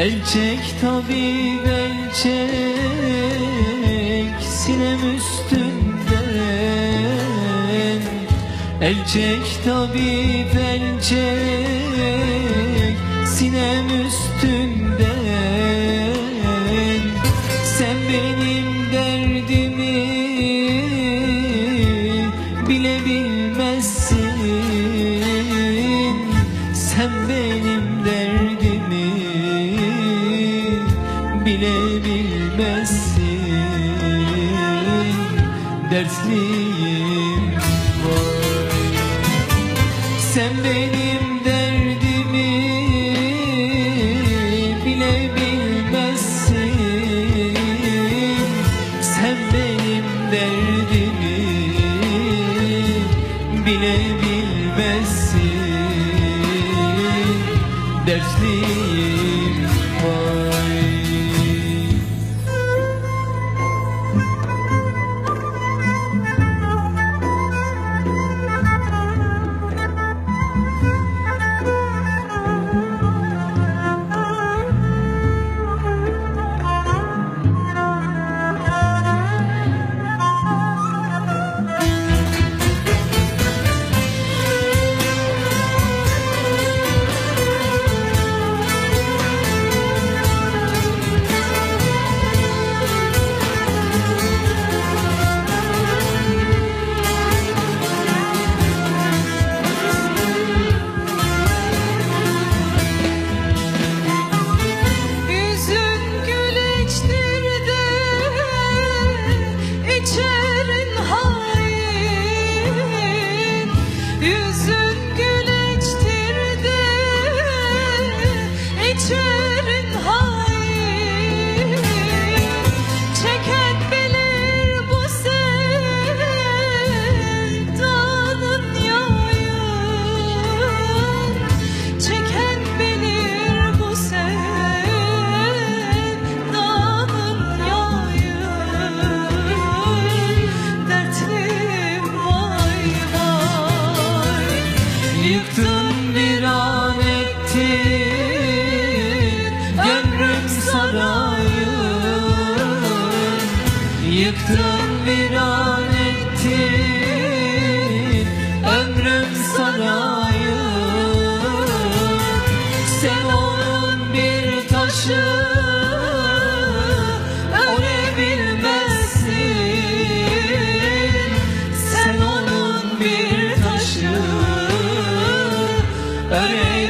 El çek tabip el çek sinem üstünden. El çek tabip el çek sinem üstünden. Sen benim bile bilmezsin. Dertliyim vay Sen benim derdimi bile bilmezsin. Sen benim derdimi bile bilmezsin. Dertliyim vay Should Sarayın Yıktın bir an ettin Ömrüm sarayın Sen onun bir taşı. Örebilmezsin Sen onun bir taşı. Örebilmezsin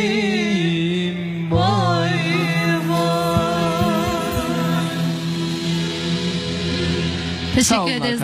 Teşekkür ederiz.